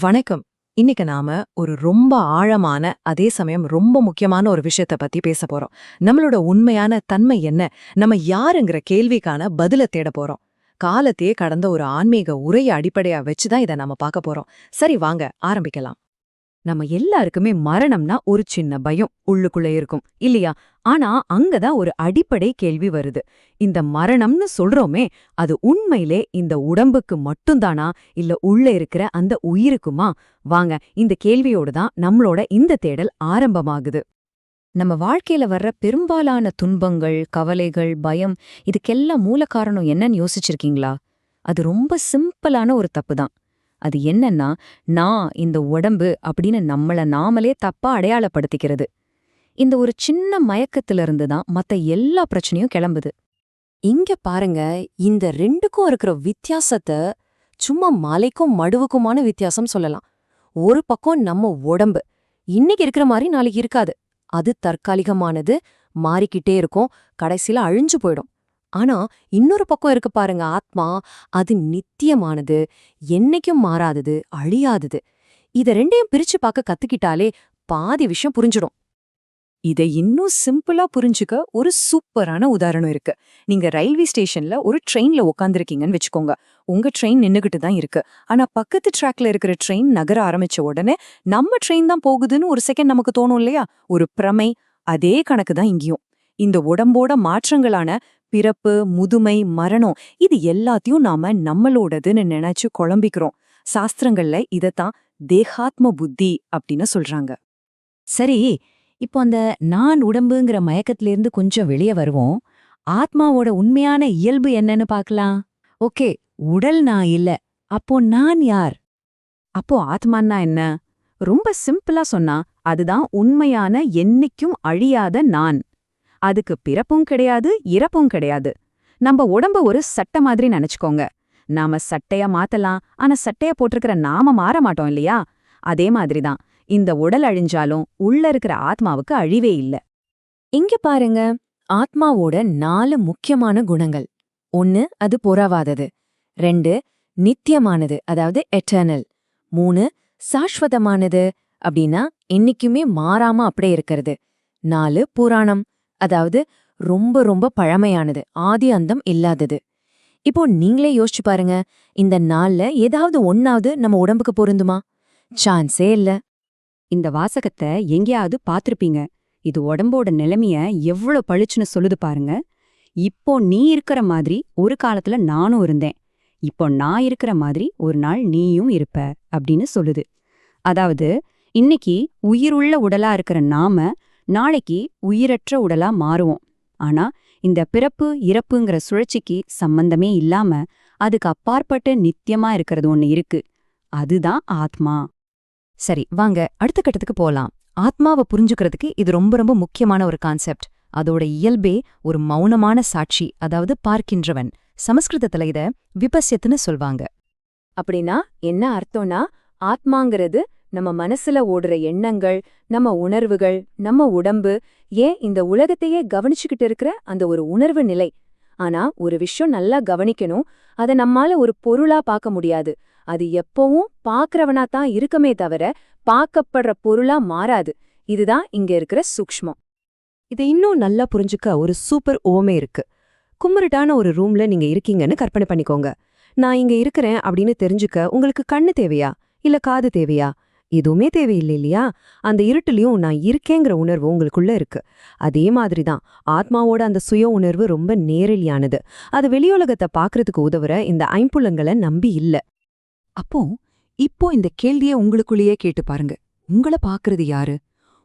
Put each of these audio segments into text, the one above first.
வணக்கம். இன்னைக்கு நாம ஒரு ரொம்ப ஆழமான அதே சமயம் ரொம்ப முக்கியமான ஒரு விஷயத்த பத்தி பேச போறோம். நம்மளோட உண்மையான தன்மை என்ன? நம்ம யாருங்கிற கேள்விக்கான பதில தேட போறோம். காலத்தையே கடந்த ஒரு ஆன்மீக உரையை அடிப்படையா வச்சுதான் இதை நாம பார்க்க போறோம். சரி வாங்க ஆரம்பிக்கலாம். நம்ம எல்லாருக்குமே மரணம்னா ஒரு சின்ன பயம் உள்ளுக்குள்ள இருக்கும் இல்லையா? ஆனா அங்கதான் ஒரு அடிப்படை கேள்வி வருது. இந்த மரணம்னு சொல்றோமே அது உண்மையிலே இந்த உடம்புக்கு மட்டும்தானா? இல்ல உள்ள இருக்கிற அந்த உயிருக்குமா? வாங்க இந்த கேள்வியோடு தான் நம்மளோட இந்த தேடல் ஆரம்பமாகுது. நம்ம வாழ்க்கையில வர்ற பெரும்பாலான துன்பங்கள் கவலைகள் பயம் இதுக்கெல்லாம் மூல காரணம் என்னன்னு யோசிச்சிருக்கீங்களா? அது ரொம்ப சிம்பிளான ஒரு தப்பு தான். அது என்னன்னா நான் இந்த உடம்பு அப்படின்னு நம்மள நாமளே தப்பா அடையாளப்படுத்திக்கிறது. இந்த ஒரு சின்ன மயக்கத்திலிருந்து தான் மத்த எல்லா பிரச்சனையும் கிளம்புது. இங்க பாருங்க இந்த ரெண்டுக்கும் இருக்கிற வித்தியாசத்தை சும்மா மலைக்கும் மடுவுக்குமான வித்தியாசம் சொல்லலாம். ஒரு பக்கம் நம்ம உடம்பு இன்னைக்கு இருக்கிற மாதிரி நாளைக்கு இருக்காது. அது தற்காலிகமானது மாறிக்கிட்டே இருக்கும் கடைசியில அழிஞ்சு போயிடும். ஆனா இன்னொரு பக்கம் இருக்கு பாருங்க ஆத்மா அது நித்தியமானது என்னைக்கும் மாறாதது அழியாதது. இத ரெண்டையும் பிரிச்சு பார்க்க கத்துக்கிட்டாலே பாதி விஷயம் புரிஞ்சிடும். இதை இன்னும் சிம்பிளா புரிஞ்சுக்க ஒரு சூப்பரான உதாரணம் இருக்கு. நீங்க ரயில்வே ஸ்டேஷன்ல ஒரு ட்ரெயின்ல உட்காந்துருக்கீங்கன்னு வச்சுக்கோங்க. உங்க ட்ரெயின் நின்னுகிட்டு தான் இருக்கு. ஆனா பக்கத்து ட்ராக்ல இருக்கிற ட்ரெயின் நகர ஆரம்பிச்ச உடனே நம்ம ட்ரெயின் தான் போகுதுன்னு ஒரு செகண்ட் நமக்கு தோணும் இல்லையா? ஒரு பிரமை அதே கணக்கு தான் இங்கேயும். இந்த உடம்போட மாற்றங்களான பிறப்பு முதுமை மரணம் இது எல்லாத்தையும் நாம நம்மளோடதுன்னு நினைச்சு குழம்பிக்கிறோம். சாஸ்திரங்கள்ல இதத்தான் தேகாத்ம புத்தி அப்படின்னு சொல்றாங்க. சரி இப்போ அந்த நான் உடம்புங்கிற மயக்கத்திலிருந்து கொஞ்சம் வெளியே வருவோம். ஆத்மாவோட உண்மையான இயல்பு என்னன்னு பார்க்கலாம். ஓகே உடல் நான் இல்ல அப்போ நான் யார்? அப்போ ஆத்மான்னா என்ன? ரொம்ப சிம்பிளா சொன்னா அதுதான் உண்மையான என்னைக்கும் அழியாத நான். அதுக்கு பிறப்பும் கிடையாது இறப்பும் கிடையாது. நம்ம உடம்ப ஒரு சட்டை மாதிரி நினைச்சுக்கோங்க. நாம சட்டையா மாத்தலாம் ஆனா சட்டைய போட்டிருக்கிற நாம மாற மாட்டோம் இல்லையா? அதே மாதிரிதான். இந்த உடல் அழிஞ்சாலும் உள்ள இருக்கிற ஆத்மாவுக்கு அழிவே இல்ல. இங்க பாருங்க. ஆத்மாவோட நாலு முக்கியமான குணங்கள். ஒன்னு அது பொறாவாதது. ரெண்டு நித்தியமானது அதாவது எட்டர்னல் மூணு சாஸ்வதமானது அப்படின்னா என்னைக்குமே மாறாம அப்படியே இருக்கிறது. நாலு புராணம். அதாவது ரொம்ப ரொம்ப பழமையானது. ஆதி அந்தம் இல்லாதது. இப்போ நீங்களே யோசிச்சு பாருங்க இந்த நாள்ல ஏதாவது ஒன்னாவது நம்ம உடம்புக்கு பொருந்துமா? சான்ஸே இல்ல. இந்த வாசகத்தை எங்கேயாவது பார்த்திருப்பீங்க. இது உடம்போட நிலைமைய எவ்வளவு பளிச்சுன்னு சொல்லுது பாருங்க. இப்போ நீ இருக்கிற மாதிரி ஒரு காலத்துல நானும் இருந்தேன். இப்போ நான் இருக்கிற மாதிரி ஒரு நாள் நீயும் இருப்ப அப்படின்னு சொல்லுது. அதாவது இன்னைக்கு உயிருள்ள உடலா இருக்கிற நாம நாளைக்கு உயிரற்ற உடலா மாறுவோம். ஆனா இந்த பிறப்பு இறப்புங்கிற சுழற்சிக்கு சம்பந்தமே இல்லாம அதுக்கு அப்பாற்பட்டு நித்தியமா இருக்கிறது ஒன்று இருக்கு. அதுதான் ஆத்மா. சரி வாங்க அடுத்த கட்டத்துக்கு போலாம். ஆத்மாவை புரிஞ்சுக்கிறதுக்கு இது ரொம்ப ரொம்ப முக்கியமான ஒரு கான்செப்ட். அதோட இயல்பே ஒரு மௌனமான சாட்சி அதாவது பார்க்கின்றவன். சமஸ்கிருதத்துல இத விபசியத்துன்னு சொல்வாங்க. அப்படின்னா என்ன அர்த்தம்னா ஆத்மாங்கிறது நம்ம மனசுல ஓடுற எண்ணங்கள் நம்ம உணர்வுகள் நம்ம உடம்பு ஏன் இந்த உலகத்தையே கவனிச்சுக்கிட்டு இருக்கிற அந்த ஒரு உணர்வு நிலை? ஆனா ஒரு விஷயம் நல்லா கவனிக்கணும். அத நம்மால ஒரு பொருளா பார்க்க முடியாது. அது எப்பவும் பாக்குறவனா தான் இருக்குமே தவிர பார்க்கப்படுற பொருளா மாறாது. இதுதான் இங்க இருக்கிற சூக்ஷ்மம். இதை இன்னும் நல்லா புரிஞ்சுக்க ஒரு சூப்பர் ஓமே இருக்கு. கும்மிருட்டான ஒரு ரூம்ல நீங்க இருக்கீங்கன்னு கற்பனை பண்ணிக்கோங்க. நான் இங்க இருக்கிறேன் அப்படின்னு தெரிஞ்சுக்க உங்களுக்கு கண்ணு தேவையா? இல்ல காது தேவையா? எதுவுமே தேவையில்லை இல்லையா? அந்த இருட்டுலயும் நான் இருக்கேங்கிற உணர்வு உங்களுக்குள்ள இருக்கு. அதே மாதிரி தான் ஆத்மாவோட அந்த சுய உணர்வு ரொம்ப நேரடியானது. அது வெளியுலகத்தை பாக்குறதுக்கு உதவுற இந்த ஐம்புலங்களை நம்பி இல்ல. அப்போ இப்போ இந்த கேள்விய உங்களுக்குள்ளேயே கேட்டு பாருங்க. உங்கள பாக்குறது யாரு?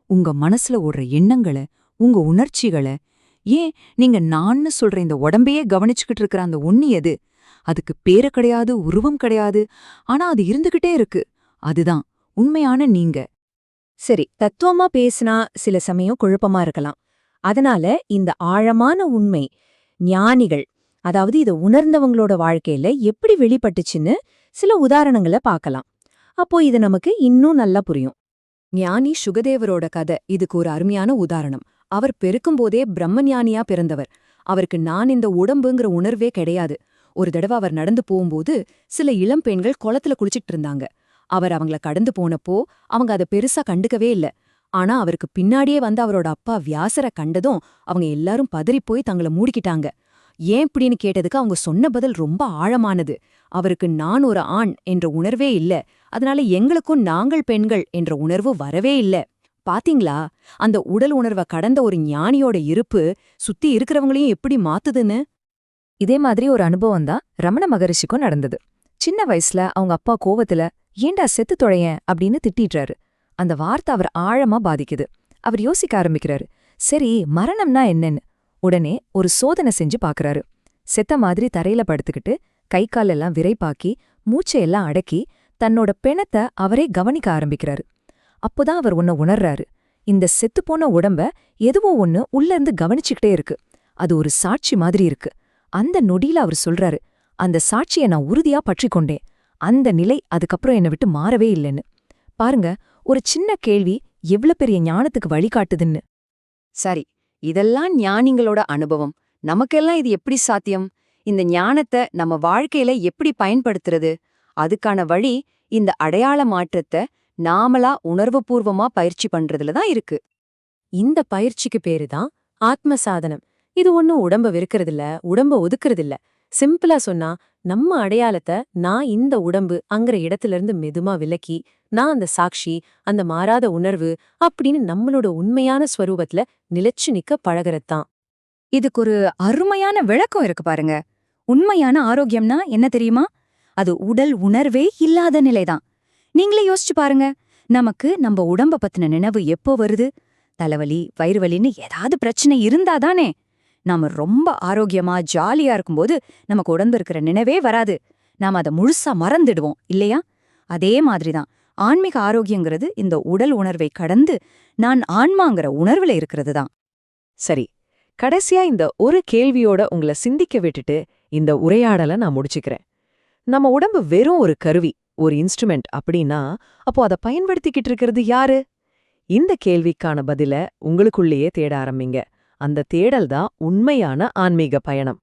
உங்க மனசுல ஓடுற எண்ணங்களை உங்க உணர்ச்சிகளை. ஏன் நீங்க நான்னு சொல்ற இந்த உடம்பையே கவனிச்சுக்கிட்டு இருக்கிற அந்த ஒண்ணு எது? அதுக்கு பேரு கிடையாது உருவம் கிடையாது. ஆனா அது இருந்துகிட்டே இருக்கு. அதுதான் உண்மையான நீங்க. சரி தத்துவமா பேசினா சில சமயம் குழப்பமா இருக்கலாம். அதனால இந்த ஆழமான உண்மை ஞானிகள் அதாவது இதை உணர்ந்தவங்களோட வாழ்க்கையில எப்படி வெளிப்பட்டுச்சுன்னு சில உதாரணங்களை பார்க்கலாம். அப்போ இது நமக்கு இன்னும் நல்லா புரியும். ஞானி சுகதேவரோட கதை இதுக்கு ஒரு அருமையான உதாரணம். அவர் பெருக்கும்போதே பிரம்மஞானியா பிறந்தவர். அவருக்கு நான் இந்த உடம்புங்கிற உணர்வே கிடையாது. ஒரு தடவை அவர் நடந்து போகும்போது சில இளம் பெண்கள் குளத்துல குளிச்சிட்டு இருந்தாங்க. அவர் அவங்கள கடந்து போனப்போ அவங்க அத பெருசா கண்டுக்கவே இல்ல. ஆனா அவருக்கு பின்னாடியே வந்து அவரோட அப்பா வியாசரை கண்டதும் அவங்க எல்லாரும் பதறிப்போய் தங்கள மூடிக்கிட்டாங்க. ஏன் இப்படின்னு கேட்டதுக்கு அவங்க சொன்ன பதில் ரொம்ப ஆழமானது. அவருக்கு நான் ஒரு ஆண் என்ற உணர்வே இல்ல. அதனால எங்களுக்கும் நாங்கள் பெண்கள் என்ற உணர்வு வரவே இல்ல. பாத்தீங்களா? அந்த உடல் உணர்வ கடந்த ஒரு ஞானியோட இருப்பு சுத்தி இருக்கிறவங்களையும் எப்படி மாத்துதுன்னு? இதே மாதிரி ஒரு அனுபவம் தான் ரமண மகரிஷிக்கும் நடந்தது. சின்ன வயசுல அவங்க அப்பா கோவத்துல ஏண்டா செத்து தொழையேன் அப்படின்னு திட்டிடுறாரு. அந்த வார்த்தை அவர் ஆழமா பாதிக்குது. அவர் யோசிக்க ஆரம்பிக்கிறாரு. சரி மரணம்னா என்னன்னு? உடனே ஒரு சோதனை செஞ்சு பாக்குறாரு. செத்த மாதிரி தரையில படுத்துக்கிட்டு கை காலெல்லாம் விரைப்பாக்கி மூச்சையெல்லாம் அடக்கி தன்னோட பிணத்தை அவரே கவனிக்க ஆரம்பிக்கிறாரு. அப்போதான் அவர் ஒன்ன உணர்றாரு. இந்த செத்துப்போன உடம்ப எதுவோ ஒன்னு உள்ள இருந்து கவனிச்சுக்கிட்டே இருக்கு. அது ஒரு சாட்சி மாதிரி இருக்கு. அந்த நொடியில அவர் சொல்றாரு அந்த சாட்சியை நான் உறுதியா பற்றிக் கொண்டேன். அந்த நிலை அதுக்கப்புறம் என்னை விட்டு மாறவே இல்லைன்னு. பாருங்க ஒரு சின்ன கேள்வி எவ்ளோ பெரிய ஞானத்துக்கு வழிகாட்டுதுன்னு. சரி இதெல்லாம் ஞானிங்களோட அனுபவம். நமக்கெல்லாம் இது எப்படி சாத்தியம்? இந்த ஞானத்தை நம்ம வாழ்க்கையில எப்படி பயன்படுத்துறது? அதுக்கான வழி இந்த அடையாள மாற்றத்தை நாமளா உணர்வுபூர்வமா பயிற்சி பண்றதுல தான் இருக்கு. இந்த பயிற்சிக்கு பேரு தான் ஆத்ம சாதனம். இது ஒன்னும் உடம்ப வெறுக்கறதில்ல உடம்ப ஒதுக்கறதில்ல. சிம்பிளா சொன்னா நம்ம அடையாளத்தை நான் இந்த உடம்பு அங்கிற இடத்துல இருந்து மெதுமா விலக்கி நான் அந்த சாட்சி அந்த மாறாத உணர்வு அப்படின்னு நம்மளோட உண்மையான ஸ்வரூபத்துல நிலைச்சு நிக்க பழகறதுதான். இதுக்கு ஒரு அருமையான விளக்கம் இருக்கு பாருங்க. உண்மையான ஆரோக்கியம்னா என்ன தெரியுமா? அது உடல் உணர்வே இல்லாத நிலைதான். நீங்களே யோசிச்சு பாருங்க. நமக்கு நம்ம உடம்ப பத்தின நினைவு எப்போ வருது? தலைவலி வயிறு வலின்னு ஏதாவது பிரச்சனை இருந்தாதானே நாம ரொம்ப ஆரோக்கியமா ஜாலியா இருக்கும்போது நமக்கு உடம்பு இருக்கிற நினைவே வராது. நாம அதை முழுசா மறந்துடுவோம் இல்லையா? அதே மாதிரி தான் ஆன்மீக ஆரோக்கியங்கிறது இந்த உடல் உணர்வை கடந்து நான் ஆன்மாங்கிற உணர்வுல இருக்கிறது தான் சரி கடைசியா இந்த ஒரு கேள்வியோட உங்களை சிந்திக்க விட்டுட்டு இந்த உரையாடலை நான் முடிச்சுக்கிறேன். நம்ம உடம்பு வெறும் ஒரு கருவி ஒரு இன்ஸ்ட்ருமெண்ட் அப்படின்னா அப்போ அதை பயன்படுத்திக்கிட்டு இருக்கிறது யாரு? இந்த கேள்விக்கான பதில உங்களுக்குள்ளேயே தேட ஆரம்பிங்க. அந்த தேடல் தான் உண்மையான ஆன்மீக பயணம்.